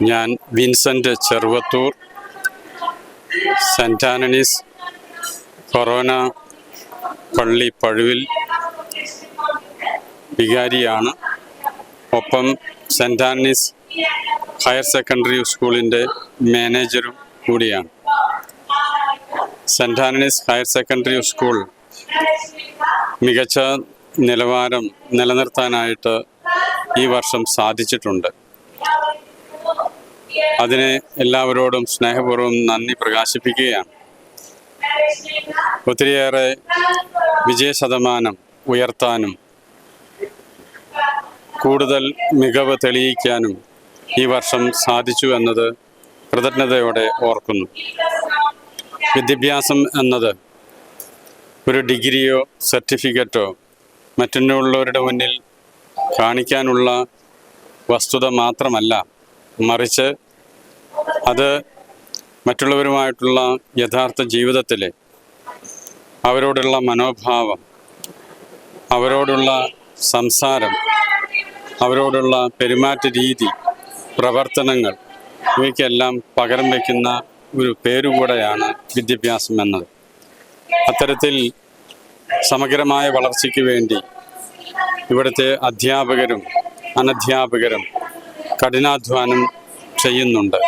ഞാൻ Vincent Cheruvathur saint ആനണീസ് forane പള്ളി പഴുവിൽ വികാരിയാണ്. ഒപ്പം സെന്റ് ആനണീസ് ഹയർ സെക്കൻഡറി സ്കൂളിന്റെ മാനേജറും കൂടിയാണ്. സെന്റ് ആനണീസ് ഹയർ സെക്കൻഡറി സ്കൂൾ മികച്ച നിലവാരം നിലനിർത്താനായിട്ട് ഈ വർഷം സാധിച്ചിട്ടുണ്ട്. അതിന് എല്ലാവരോടും സ്നേഹപൂർവം നന്ദി പ്രകാശിപ്പിക്കുകയാണ്. ഒത്തിരിയേറെ വിജയ ശതമാനം ഉയർത്താനും കൂടുതൽ മികവ് തെളിയിക്കാനും ഈ വർഷം സാധിച്ചു എന്നത് കൃതജ്ഞതയോടെ ഓർക്കുന്നു. വിദ്യാഭ്യാസം എന്നത് ഒരു ഡിഗ്രിയോ സർട്ടിഫിക്കറ്റോ മറ്റുള്ളവരുടെ മുന്നിൽ കാണിക്കാനുള്ള വസ്തുത മാത്രമല്ല മറിച്ച് അത് മറ്റുള്ളവരുമായിട്ടുള്ള യഥാർത്ഥ ജീവിതത്തിൽ അവരോടുള്ള മനോഭാവം അവരോടുള്ള സംസാരം അവരോടുള്ള പെരുമാറ്റ രീതി പ്രവർത്തനങ്ങൾ ഇവയ്ക്കെല്ലാം പകരം വയ്ക്കുന്ന ഒരു പേരുകൂടെയാണ് വിദ്യാഭ്യാസം എന്നത്. അത്തരത്തിൽ സമഗ്രമായ വളർച്ചയ്ക്ക് വേണ്ടി ഇവിടുത്തെ അധ്യാപകരും അനധ്യാപകരും കഠിനാധ്വാനം ചെയ്യുന്നുണ്ട്.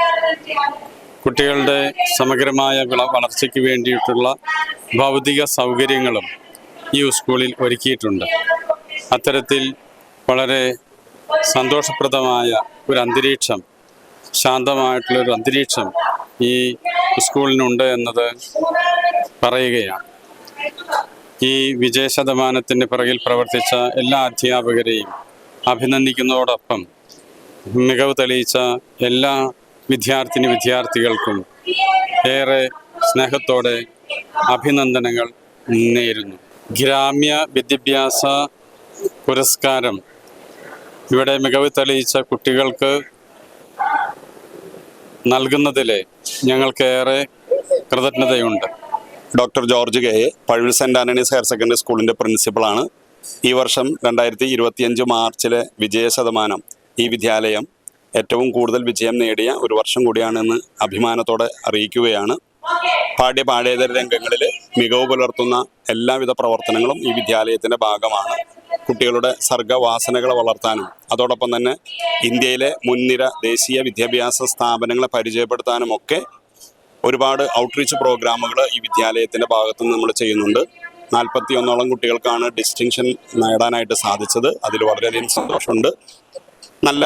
കുട്ടികളുടെ സമഗ്രമായ വിള വളർച്ചയ്ക്ക് വേണ്ടിയിട്ടുള്ള ഭൗതിക സൗകര്യങ്ങളും ഈ സ്കൂളിൽ ഒരുക്കിയിട്ടുണ്ട്. അത്തരത്തിൽ വളരെ സന്തോഷപ്രദമായ ഒരു അന്തരീക്ഷം ശാന്തമായിട്ടുള്ള ഒരു അന്തരീക്ഷം ഈ സ്കൂളിനുണ്ട് എന്നത് പറയുകയാണ്. ഈ വിജയ ശതമാനത്തിന്റെ പിറകിൽ പ്രവർത്തിച്ച എല്ലാ അധ്യാപകരെയും അഭിനന്ദിക്കുന്നതോടൊപ്പം മികവ് തെളിയിച്ച എല്ലാ വിദ്യാർത്ഥിനി വിദ്യാർത്ഥികൾക്കും ഏറെ സ്നേഹത്തോടെ അഭിനന്ദനങ്ങൾ നേരുന്നു. ഗ്രാമ്യ വിദ്യാഭ്യാസ പുരസ്കാരം ഇവിടെ മികവ് തെളിയിച്ച കുട്ടികൾക്ക് നൽകുന്നതിൽ ഞങ്ങൾക്കേറെ കൃതജ്ഞതയുണ്ട്. Doctor George K A Pazhuvil saint Antony's higher secondary സ്കൂളിന്റെ പ്രിൻസിപ്പളാണ്. ഈ വർഷം രണ്ടായിരത്തി ഇരുപത്തിയഞ്ച് മാർച്ചിലെ വിജയ ശതമാനം ഈ വിദ്യാലയം ഏറ്റവും കൂടുതൽ വിജയം നേടിയ ഒരു വർഷം കൂടിയാണെന്ന് അഭിമാനത്തോടെ അറിയിക്കുകയാണ്. പാഠ്യ പാഠ്യേതര രംഗങ്ങളിൽ മികവ് പുലർത്തുന്ന എല്ലാവിധ പ്രവർത്തനങ്ങളും ഈ വിദ്യാലയത്തിന്റെ ഭാഗമാണ്. കുട്ടികളുടെ സർഗവാസനകളെ വളർത്താനും അതോടൊപ്പം തന്നെ ഇന്ത്യയിലെ മുൻനിര ദേശീയ വിദ്യാഭ്യാസ സ്ഥാപനങ്ങളെ പരിചയപ്പെടുത്താനും ഒക്കെ ഒരുപാട് ഔട്ട്റീച്ച് പ്രോഗ്രാമുകൾ ഈ വിദ്യാലയത്തിന്റെ ഭാഗത്തു നമ്മൾ ചെയ്യുന്നുണ്ട്. നാൽപ്പത്തി ഒന്നോളം കുട്ടികൾക്കാണ് ഡിസ്റ്റിങ്ഷൻ നേടാനായിട്ട് സാധിച്ചത്. അതിൽ വളരെയധികം സന്തോഷമുണ്ട്. നല്ല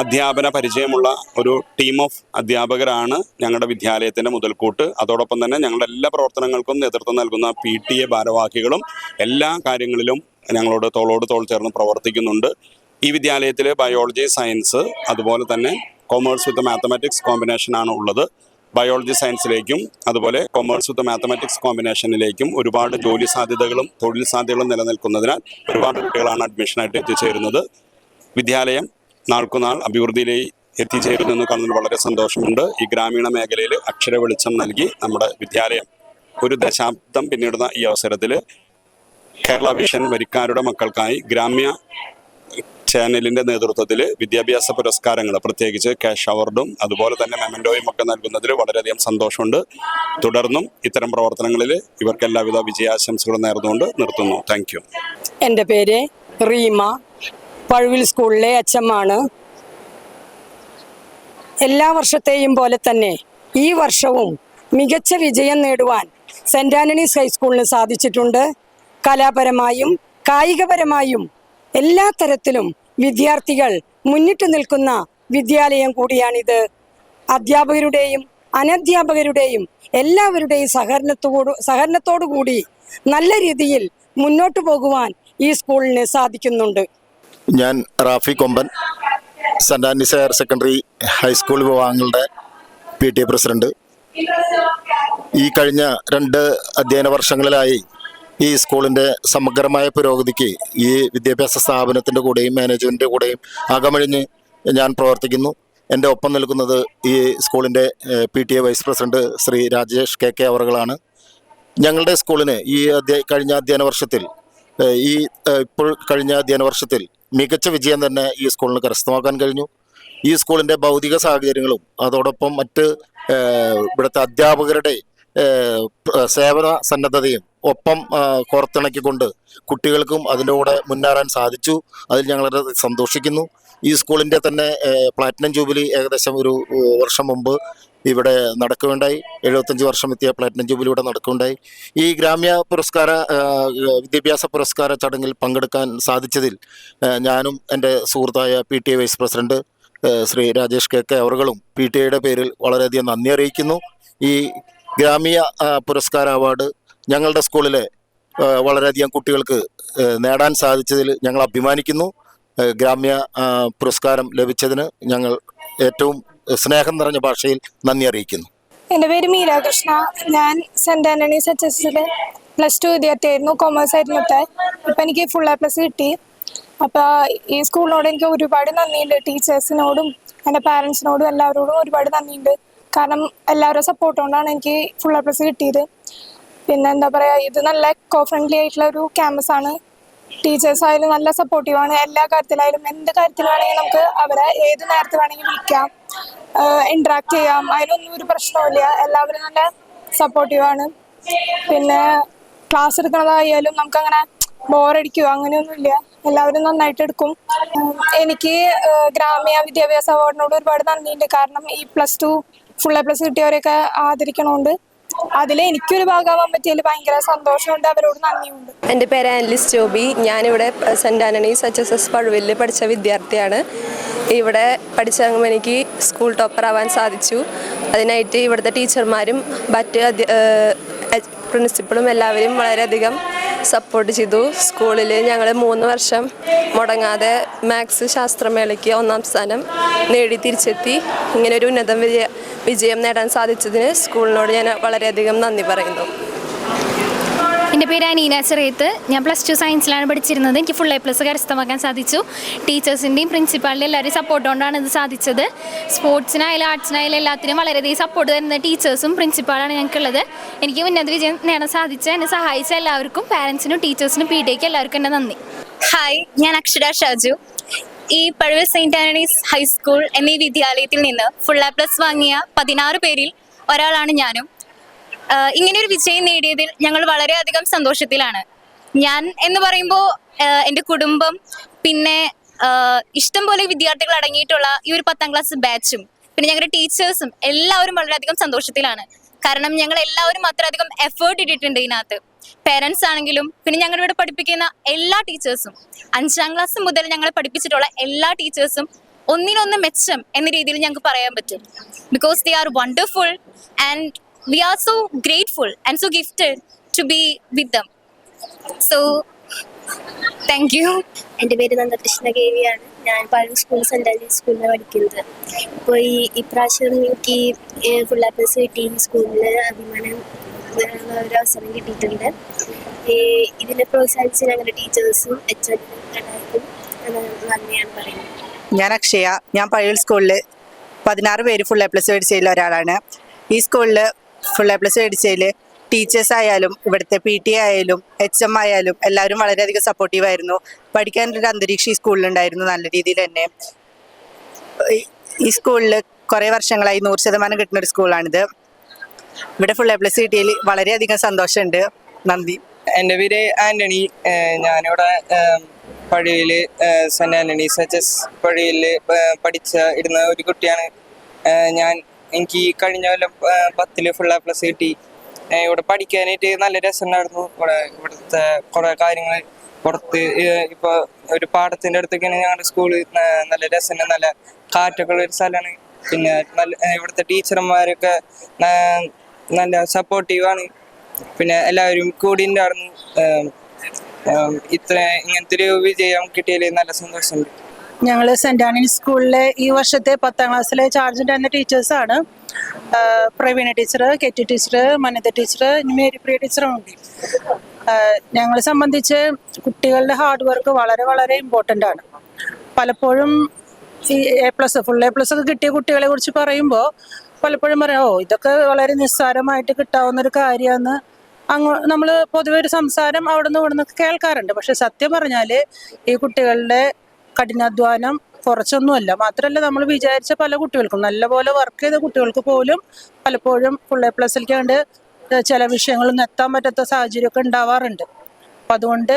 അധ്യാപന പരിചയമുള്ള ഒരു ടീം ഓഫ് അധ്യാപകരാണ് ഞങ്ങളുടെ വിദ്യാലയത്തിന്റെ മുതൽക്കൂട്ട്. അതോടൊപ്പം തന്നെ ഞങ്ങളുടെ എല്ലാ പ്രവർത്തനങ്ങൾക്കും നേതൃത്വം നൽകുന്ന പി ടി എ ഭാരവാഹികളും എല്ലാ കാര്യങ്ങളിലും ഞങ്ങളോട് തോളോട് തോൾ ചേർന്ന് പ്രവർത്തിക്കുന്നുണ്ട്. ഈ വിദ്യാലയത്തിൽ ബയോളജി സയൻസ് അതുപോലെ തന്നെ കൊമേഴ്സ് വിത്ത് മാത്തമാറ്റിക്സ് കോമ്പിനേഷനാണ് ഉള്ളത്. ബയോളജി സയൻസിലേക്കും അതുപോലെ കൊമേഴ്സ് വിത്ത് മാത്തമാറ്റിക്സ് കോമ്പിനേഷനിലേക്കും ഒരുപാട് ജോലി സാധ്യതകളും തൊഴിൽ സാധ്യതകളും നിലനിൽക്കുന്നതിനാൽ ഒരുപാട് കുട്ടികളാണ് അഡ്മിഷനായിട്ട് എത്തിച്ചേരുന്നത്. വിദ്യാലയം നാൾക്കുനാൾ അഭിവൃദ്ധിയിലേക്ക് എത്തിച്ചേരുന്നെന്ന് കാണുന്നതിൽ വളരെ സന്തോഷമുണ്ട്. ഈ ഗ്രാമീണ മേഖലയിൽ അക്ഷര വെളിച്ചം നൽകി നമ്മുടെ വിദ്യാലയം ഒരു ദശാബ്ദം പിന്നിടുന്ന ഈ അവസരത്തിൽ കേരള വിഷൻ വരിക്കാരുടെ മക്കൾക്കായി ഗ്രാമ്യ ചാനലിന്റെ നേതൃത്വത്തിൽ വിദ്യാഭ്യാസ പുരസ്കാരങ്ങൾ പ്രത്യേകിച്ച് ക്യാഷ് അവാർഡും അതുപോലെ തന്നെ മെമന്റോയും ഒക്കെ നൽകുന്നതിൽ വളരെയധികം സന്തോഷമുണ്ട്. തുടർന്നും ഇത്തരം പ്രവർത്തനങ്ങളിൽ ഇവർക്ക് എല്ലാവിധ വിജയാശംസകളും നേർന്നുകൊണ്ട് നിർത്തുന്നു. താങ്ക് എന്റെ പേര് റീമ. പഴുവിൽ സ്കൂളിലെ അച്ഛമ്മാണ് എല്ലാ വർഷത്തെയും പോലെ തന്നെ ഈ വർഷവും മികച്ച വിജയം നേടുവാൻ സെന്റ് ആന്റണീസ് ഹൈസ്കൂളിന് സാധിച്ചിട്ടുണ്ട്. കലാപരമായും കായികപരമായും എല്ലാ തരത്തിലും വിദ്യാർത്ഥികൾ മുന്നിട്ട് നിൽക്കുന്ന വിദ്യാലയം കൂടിയാണിത്. അധ്യാപകരുടെയും അനധ്യാപകരുടെയും എല്ലാവരുടെയും സഹകരണത്തോടു സഹകരണത്തോടു കൂടി നല്ല രീതിയിൽ മുന്നോട്ടു പോകുവാൻ ഈ സ്കൂളിന് സാധിക്കുന്നുണ്ട്. ഞാൻ Rafi Komban saint Antony's higher secondary high school വിഭാഗങ്ങളുടെ പി ടി എ ഈ കഴിഞ്ഞ രണ്ട് അധ്യയന വർഷങ്ങളിലായി ഈ സ്കൂളിന്റെ സമഗ്രമായ പുരോഗതിക്ക് ഈ വിദ്യാഭ്യാസ സ്ഥാപനത്തിന്റെ കൂടെയും മാനേജ്മെന്റിന്റെ കൂടെയും അകമഴിഞ്ഞ് ഞാൻ പ്രവർത്തിക്കുന്നു. എന്റെ ഒപ്പം നിൽക്കുന്നത് ഈ സ്കൂളിന്റെ P T A vice president Shri Rajesh K K അവറുകളാണ്. ഞങ്ങളുടെ സ്കൂളിന് ഈ അധ്യ കഴിഞ്ഞ അധ്യയന വർഷത്തിൽ ഈ ഇപ്പോൾ കഴിഞ്ഞ അധ്യയന വർഷത്തിൽ മികച്ച വിജയം തന്നെ ഈ സ്കൂളിന് കരസ്ഥമാക്കാൻ കഴിഞ്ഞു. ഈ സ്കൂളിന്റെ ഭൗതിക സാഹചര്യങ്ങളും അതോടൊപ്പം മറ്റ് ഇവിടുത്തെ അധ്യാപകരുടെ സേവന സന്നദ്ധതയും ഒപ്പം കോർത്തിണക്കിക്കൊണ്ട് കുട്ടികൾക്കും അതിന്റെ കൂടെ മുന്നേറാൻ സാധിച്ചു. അതിൽ ഞങ്ങൾ സന്തോഷിക്കുന്നു. ഈ സ്കൂളിന്റെ തന്നെ പ്ലാറ്റിനം ജൂബിലി ഏകദേശം ഒരു വർഷം മുമ്പ് ഇവിടെ നടക്കുകയുണ്ടായി. എഴുപത്തഞ്ച് വർഷം എത്തിയ പ്ലാറ്റിനം ജൂബിലി ഇവിടെ നടക്കുകയുണ്ടായി. ഈ ഗ്രാമ്യ പുരസ്കാര വിദ്യാഭ്യാസ പുരസ്കാര ചടങ്ങിൽ പങ്കെടുക്കാൻ സാധിച്ചതിൽ ഞാനും എന്റെ സുഹൃത്തായ P T A vice president Shri Rajesh K K അവറുകളും P T എയുടെ പേരിൽ വളരെയധികം നന്ദി അറിയിക്കുന്നു. ഈ ഗ്രാമീയ പുരസ്കാര അവാർഡ് ഞങ്ങളുടെ സ്കൂളിലെ വളരെയധികം കുട്ടികൾക്ക് നേടാൻ സാധിച്ചതിൽ ഞങ്ങൾ അഭിമാനിക്കുന്നു. ഗ്രാമ്യ പുരസ്കാരം ലഭിച്ചതിന് ഞങ്ങൾ ഏറ്റവും സ്നേഹം നിറഞ്ഞ ഭാഷയിൽ നന്ദി അറിയിക്കുന്നു. എന്റെ പേര് മീരാകൃഷ്ണ. ഞാൻ സെന്റ് ആന്റണീസ് എച്ച് എസ് എസിൽ പ്ലസ് ടു വിദ്യാർത്ഥിയായിരുന്നു. കോമേഴ്സ് ആയിരുന്നു ഇപ്പൊ. എനിക്ക് ഫുൾ എ പ്ലസ് കിട്ടി. അപ്പോൾ ഈ സ്കൂളിനോട് എനിക്ക് ഒരുപാട് നന്ദിയുണ്ട്. ടീച്ചേഴ്സിനോടും എന്റെ പാരൻസിനോടും എല്ലാവരോടും ഒരുപാട് നന്ദിയുണ്ട്. കാരണം എല്ലാവരുടെ സപ്പോർട്ട് കൊണ്ടാണ് എനിക്ക് ഫുൾ എ പ്ലസ് കിട്ടിയത്. പിന്നെ എന്താ പറയുക ഇത് നല്ല എക്കോ ഫ്രണ്ട്ലി ആയിട്ടുള്ള ഒരു ക്യാമ്പസ് ആണ്. ടീച്ചേഴ്സ് ആയാലും നല്ല സപ്പോർട്ടീവ് ആണ്. എല്ലാ കാര്യത്തിലായാലും എന്ത് കാര്യത്തിലാണെങ്കിലും നമുക്ക് അവരെ ഏത് നേരത്തെ വേണമെങ്കിൽ വിളിക്കാം. ഇന്ററാക്ട് ചെയ്യാം. അതിനൊന്നും ഒരു പ്രശ്നമില്ല എല്ലാവരും നല്ല സപ്പോർട്ടീവ് ആണ്. പിന്നെ ക്ലാസ് എടുക്കുന്നതായാലും നമുക്കങ്ങനെ ബോറടിക്കുക അങ്ങനെയൊന്നുമില്ല. എല്ലാവരും നന്നായിട്ട് എടുക്കും. എനിക്ക് ഗ്രാമീണ വിദ്യാഭ്യാസ അവാർഡിനോട് ഒരുപാട് നന്ദിയുണ്ട്. കാരണം ഈ plus two full A plus കിട്ടിയവരെയൊക്കെ ആദരിക്കണോണ്ട്. അതിൽ എനിക്കൊരു ഭാഗമാവാൻ പറ്റിയതിൽ ഭയങ്കര സന്തോഷമുണ്ട്. അവരോട് നന്ദിയുണ്ട്. എന്റെ പേര് ആൻലിസ് ജോബി. ഞാനിവിടെ സെന്റ് ആനണി എച്ച് എസ് എസ് പഴുവിൽ പഠിച്ച വിദ്യാർത്ഥിയാണ്. ഇവിടെ പഠിച്ചിറങ്ങുമ്പോൾ എനിക്ക് സ്കൂൾ ടോപ്പർ ആവാൻ സാധിച്ചു. അതിനായിട്ട് ഇവിടുത്തെ ടീച്ചർമാരും മറ്റ് പ്രിൻസിപ്പളും എല്ലാവരും വളരെയധികം സപ്പോർട്ട് ചെയ്തു. സ്കൂളിൽ ഞങ്ങൾ മൂന്ന് വർഷം മുടങ്ങാതെ മാത്സ് ശാസ്ത്രമേളയ്ക്ക് ഒന്നാം സ്ഥാനം നേടി തിരിച്ചെത്തി. ഇങ്ങനെ ഒരു ഉന്നത വിജയം നേടാൻ സാധിച്ചതിന് സ്കൂളിനോട് ഞാൻ വളരെയധികം നന്ദി പറയുന്നു. എന്റെ പേര് അനീന ചെറിയത്ത്. ഞാൻ പ്ലസ് ടു സയൻസിലാണ് പഠിച്ചിരുന്നത്. എനിക്ക് ഫുൾ എ പ്ലസ് കരസ്ഥമാക്കാൻ സാധിച്ചു. ടീച്ചേഴ്സിന്റെയും പ്രിൻസിപ്പാളിന്റെയും എല്ലാവരും സപ്പോർട്ട് കൊണ്ടാണ് ഇത് സാധിച്ചത്. സ്പോർട്സിനായാലും ആർട്സിനായാലും എല്ലാത്തിനും വളരെയധികം സപ്പോർട്ട് തരുന്ന ടീച്ചേഴ്സും പ്രിൻസിപ്പാളാണ് ഞങ്ങൾക്കുള്ളത്. എനിക്ക് ഉന്നത വിജയം നേടാൻ സാധിച്ച എന്നെ സഹായിച്ച എല്ലാവർക്കും പാരൻസിനും ടീച്ചേഴ്സിനും പി ഡിക്കും എല്ലാവർക്കും എന്റെ നന്ദി. ഹായ് ഞാൻ അക്ഷര ഷാജു. ഈ പഴുവൽ സെയിന്റ് ആന്റണീസ് ഹൈസ്കൂൾ എന്നീ വിദ്യാലയത്തിൽ നിന്ന് ഫുൾ എ പ്ലസ് വാങ്ങിയ പതിനാറ് പേരിൽ ഒരാളാണ് ഞാനും. ഇങ്ങനെയൊരു വിജയം നേടിയതിൽ ഞങ്ങൾ വളരെയധികം സന്തോഷത്തിലാണ്. ഞാൻ എന്ന് പറയുമ്പോൾ എന്റെ കുടുംബം പിന്നെ ഇഷ്ടം പോലെ വിദ്യാർത്ഥികൾ അടങ്ങിയിട്ടുള്ള ഈ ഒരു പത്താം ക്ലാസ് ബാച്ചും പിന്നെ ഞങ്ങളുടെ ടീച്ചേഴ്സും എല്ലാവരും വളരെയധികം സന്തോഷത്തിലാണ്. കാരണം ഞങ്ങൾ എല്ലാവരും അത്രയധികം എഫേർട്ട് ഇട്ടിട്ടുണ്ട് ഇതിനകത്ത്. പേരൻസ് ആണെങ്കിലും പിന്നെ ഞങ്ങളുടെ ഇവിടെ പഠിപ്പിക്കുന്ന എല്ലാ ടീച്ചേഴ്സും അഞ്ചാം ക്ലാസ് മുതൽ ഞങ്ങളെ പഠിപ്പിച്ചിട്ടുള്ള എല്ലാ ടീച്ചേഴ്സും ഒന്നിനൊന്ന് മെച്ചം എന്ന രീതിയിൽ ഞങ്ങൾക്ക് പറയാൻ പറ്റും. Because they are wonderful and we are so grateful and so gifted to be with them so thank you എന്റെ പേര് നന്ദകൃഷ്ണ കേവിയാണ് ഞാൻ പഴയ സ്കൂൾ സെന്റ് ആൻഡ് സ്കൂളിൽ പഠിക്കുന്നത്. ഇപ്പോൾ ഈ ഇപ്രാവശ്യം എനിക്ക് ഫുൾ എ പ്ലസ് കിട്ടി സ്കൂളിൽ അഭിമാനം ഒരു അവസരം കിട്ടിയിട്ടുണ്ട്. ഇതിനെ പ്രോത്സാഹിച്ച് ഞങ്ങളുടെ ടീച്ചേഴ്സും എച്ച് എല്ലാവർക്കും നന്ദിയാണ് പറയുന്നത്. ഞാൻ അക്ഷയ. ഞാൻ പഴയ സ്കൂളിൽ പതിനാറ് പേര് ഫുൾ എ പ്ലസ് മേടിച്ചതിൽ ഒരാളാണ്. ഈ സ്കൂളിൽ ഫുൾ എ പ്ലസ് മേടിച്ചതിൽ ടീച്ചേഴ്സ് ആയാലും ഇവിടുത്തെ പി ടി ആയാലും എച്ച് എം ആയാലും എല്ലാവരും വളരെയധികം സപ്പോർട്ടീവ് ആയിരുന്നു. പഠിക്കാൻ ഒരു അന്തരീക്ഷം ഈ സ്കൂളിലുണ്ടായിരുന്നു നല്ല രീതിയിൽ തന്നെ. ഈ- സ്കൂളിൽ കുറേ വർഷങ്ങളായി നൂറ് ശതമാനം കിട്ടുന്ന ഒരു സ്കൂളാണിത് ഇവിടെ ഫുൾ എ പ്ലസ് കിട്ടിയതിൽ വളരെയധികം സന്തോഷമുണ്ട്. നന്ദി. എന്റെ പേര് ആന്റണി ഞാനിവിടെ പഴയിൽ സെന്റ് ആന്റണീസ് എച്ച് എസ് പഴയിൽ പഠിച്ച ഇടുന്ന ഒരു കുട്ടിയാണ്. ഞാൻ എനിക്ക് ഈ കഴിഞ്ഞ കൊല്ലം പത്തിൽ ഫുൾ എ പ്ലസ് കിട്ടി. ഇവിടെ പഠിക്കാനായിട്ട് നല്ല രസമുണ്ടായിരുന്നു. ഇവിടെ ഇവിടുത്തെ കുറെ കാര്യങ്ങൾ പുറത്ത് ഇപ്പൊ ഒരു പാടത്തിന്റെ അടുത്തൊക്കെയാണ് ഞങ്ങളുടെ സ്കൂൾ നല്ല രസമുണ്ട്. നല്ല കാറ്റൊക്കെ ഉള്ള ഒരു സ്ഥലമാണ്. പിന്നെ നല്ല ഇവിടുത്തെ ടീച്ചർമാരൊക്കെ നല്ല സപ്പോർട്ടീവാണ് പിന്നെ എല്ലാവരും കൂടി ഉണ്ടായിരുന്നു. ഇത്ര ഇങ്ങനത്തെ ഒരു വിജയം കിട്ടിയതിൽ നല്ല സന്തോഷമുണ്ട്. ഞങ്ങൾ സെന്റ് ആനിസ് സ്കൂളിലെ ഈ വർഷത്തെ പത്താം ക്ലാസ്സിലെ ചാർജ് എന്ന ടീച്ചേഴ്സാണ്. Praveena teacher Ketty teacher Manitha teacher Marypriya ടീച്ചറും ഉണ്ട് ഞങ്ങളെ സംബന്ധിച്ച് കുട്ടികളുടെ ഹാർഡ് വർക്ക് വളരെ വളരെ ഇമ്പോർട്ടന്റ് ആണ്. പലപ്പോഴും ഈ A plus full A plus ഒക്കെ കിട്ടിയ കുട്ടികളെ കുറിച്ച് പറയുമ്പോൾ പലപ്പോഴും പറയാം ഓ ഇതൊക്കെ വളരെ നിസ്സാരമായിട്ട് കിട്ടാവുന്ന ഒരു കാര്യമാണ് അങ്ങ് നമ്മൾ പൊതുവെ ഒരു സംസാരം അവിടെ നിന്ന് ഇവിടെ നിന്നൊക്കെ കേൾക്കാറുണ്ട്. പക്ഷെ സത്യം പറഞ്ഞാൽ ഈ കുട്ടികളുടെ കഠിനാധ്വാനം കുറച്ചൊന്നുമല്ല. മാത്രമല്ല നമ്മൾ വിചാരിച്ച പല കുട്ടികൾക്കും നല്ലപോലെ വർക്ക് ചെയ്ത കുട്ടികൾക്ക് പോലും പലപ്പോഴും ഫുൾ എ പ്ലസിലേക്ക് കണ്ട് ചില വിഷയങ്ങളൊന്നും എത്താൻ പറ്റാത്ത സാഹചര്യമൊക്കെ ഉണ്ടാവാറുണ്ട്. അപ്പം അതുകൊണ്ട്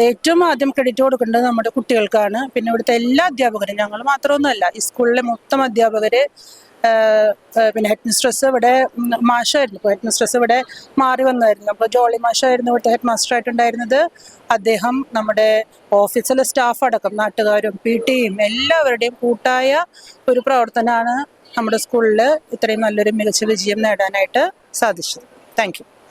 ഏറ്റവും ആദ്യം ക്രെഡിറ്റ് കൊടുക്കേണ്ടത് നമ്മുടെ കുട്ടികൾക്കാണ്. പിന്നെ ഇവിടുത്തെ എല്ലാ അധ്യാപകരും ഞങ്ങൾ മാത്രമൊന്നുമല്ല ഈ സ്കൂളിലെ മൊത്തം ആഹ് പിന്നെ ഹെഡ് മിസ്ട്രസ് ഇവിടെ മാഷായിരുന്നു. ഇപ്പോൾ ഹെഡ് മിസ്ട്രസ് ഇവിടെ മാറി വന്നായിരുന്നു. അപ്പോൾ ജോളി മാഷായിരുന്നു ഇവിടുത്തെ ഹെഡ് മാസ്റ്റർ ആയിട്ടുണ്ടായിരുന്നത്. അദ്ദേഹം നമ്മുടെ ഓഫീസിലെ സ്റ്റാഫ് അടക്കം നാട്ടുകാരും പി ടിയും എല്ലാവരുടെയും കൂട്ടായ ഒരു പ്രവർത്തനമാണ് നമ്മുടെ സ്കൂളിൽ ഇത്രയും നല്ലൊരു മികച്ച വിജയം നേടാനായിട്ട് സാധിച്ചത്. താങ്ക്